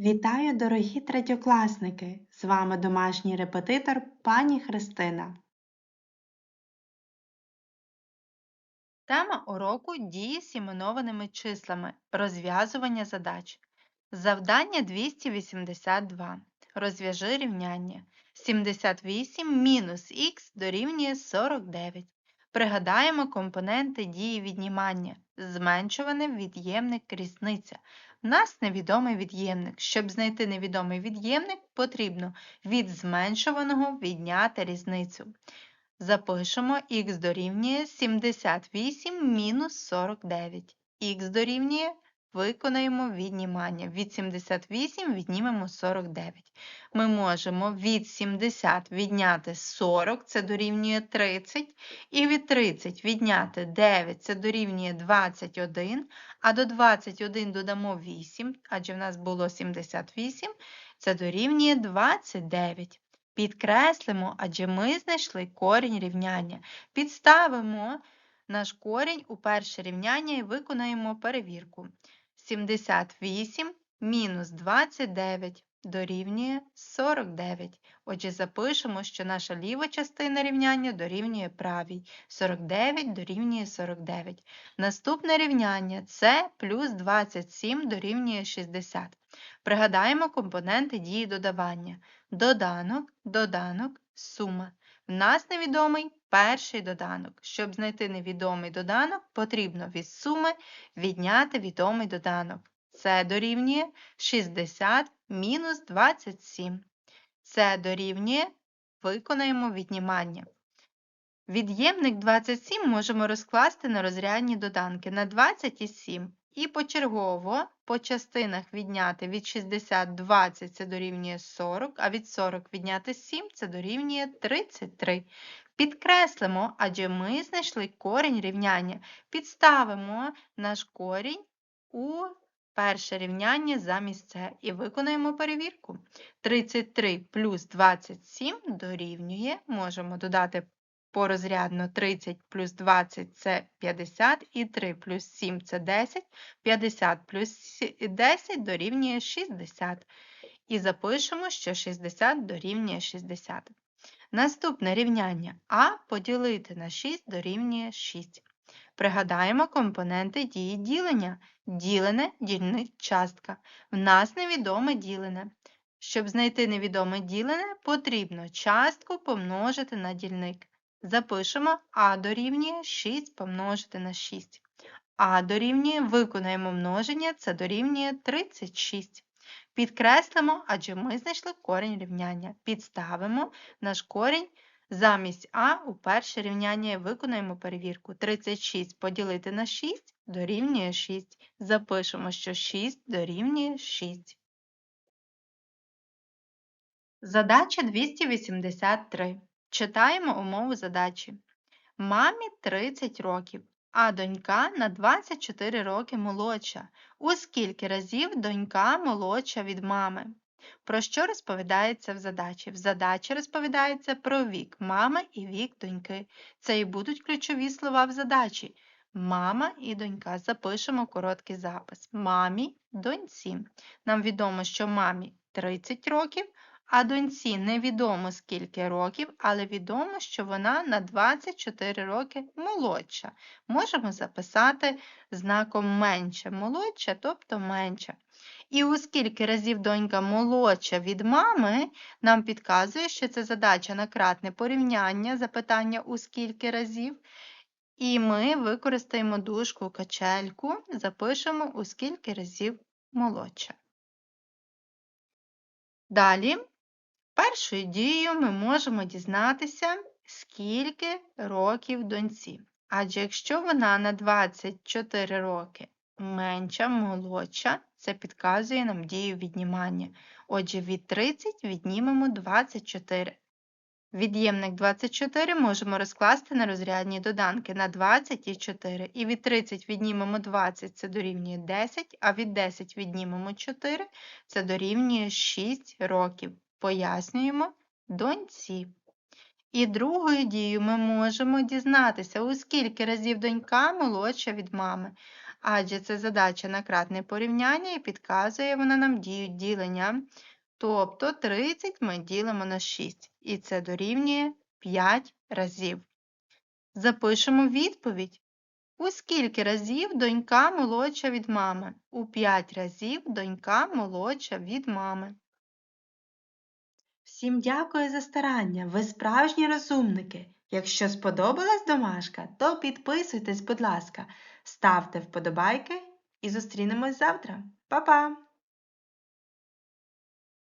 Вітаю, дорогі третьокласники! З вами домашній репетитор пані Христина. Тема уроку дії з іменованими числами. Розв'язування задач. Завдання 282. Розв'яжи рівняння. 78 мінус х дорівнює 49. Пригадаємо компоненти дії віднімання. зменшуваний від'ємник різниця. В нас невідомий від'ємник. Щоб знайти невідомий від'ємник, потрібно від зменшуваного відняти різницю. Запишемо х дорівнює 78 мінус 49. Х дорівнює, виконаємо віднімання. Від 78 віднімемо 49. Ми можемо від 70 відняти 40, це дорівнює 30, і від 30 відняти 9, це дорівнює 21, а до 21 додамо 8, адже в нас було 78, це дорівнює 29. Підкреслимо, адже ми знайшли корінь рівняння. Підставимо наш корінь у перше рівняння і виконаємо перевірку. 78 мінус 29 дорівнює 49. Отже, запишемо, що наша ліва частина рівняння дорівнює правій. 49 дорівнює 49. Наступне рівняння це плюс 27 дорівнює 60. Пригадаємо компоненти дії додавання. Доданок, доданок, сума. В нас невідомий перший доданок. Щоб знайти невідомий доданок, потрібно від суми відняти відомий доданок. Це дорівнює 60 мінус 27. Це дорівнює, виконаємо віднімання. Від'ємник 27 можемо розкласти на розрядні доданки на 27 і почергово по частинах відняти від 60 20 це дорівнює 40, а від 40 відняти 7 це дорівнює 33. Підкреслимо, адже ми знайшли корінь рівняння. Підставимо наш корінь у перше рівняння замість це і виконаємо перевірку. 33 плюс 27 дорівнює, можемо додати порозрядно 30 плюс 20 це 50, і 3 плюс 7 це 10, 50 плюс 10 дорівнює 60. І запишемо, що 60 дорівнює 60. Наступне рівняння А поділити на 6 дорівнює 6. Пригадаємо компоненти дії ділення. Ділене дільник частка. В нас невідоме ділене. Щоб знайти невідоме ділене, потрібно частку помножити на дільник. Запишемо А дорівнює 6 помножити на 6. А дорівнює, виконаємо множення, це дорівнює 36. Підкреслимо, адже ми знайшли корінь рівняння. Підставимо наш корінь замість А у перше рівняння і виконаємо перевірку. 36 поділити на 6 дорівнює 6. Запишемо, що 6 дорівнює 6. Задача 283. Читаємо умову задачі. Мамі 30 років, а донька на 24 роки молодша. У скільки разів донька молодша від мами? Про що розповідається в задачі? В задачі розповідається про вік мами і вік доньки. Це і будуть ключові слова в задачі. Мама і донька. Запишемо короткий запис. Мамі, доньці. Нам відомо, що мамі 30 років, а доньці невідомо скільки років, але відомо, що вона на 24 роки молодша. Можемо записати знаком менше молодша, тобто менша. І у скільки разів донька молодша від мами, нам підказує, що це задача на кратне порівняння, запитання у скільки разів. І ми використаємо дужку качельку, запишемо у скільки разів молодша. Далі Першою дією ми можемо дізнатися, скільки років доньці. Адже якщо вона на 24 роки менша, молодша, це підказує нам дію віднімання. Отже, від 30 віднімемо 24. Від'ємник 24 можемо розкласти на розрядні доданки на 20 і 4. І від 30 віднімемо 20, це дорівнює 10, а від 10 віднімемо 4, це дорівнює 6 років пояснюємо доньці. І другою дією ми можемо дізнатися, у скільки разів донька молодша від мами. адже це задача на кратне порівняння і підказує вона нам дію ділення. Тобто 30 ми ділимо на 6, і це дорівнює 5 разів. Запишемо відповідь. У скільки разів донька молодша від мами? У 5 разів донька молодша від мами. Всім дякую за старання. Ви справжні розумники. Якщо сподобалась домашка, то підписуйтесь, будь ласка, ставте вподобайки і зустрінемось завтра. Па-па!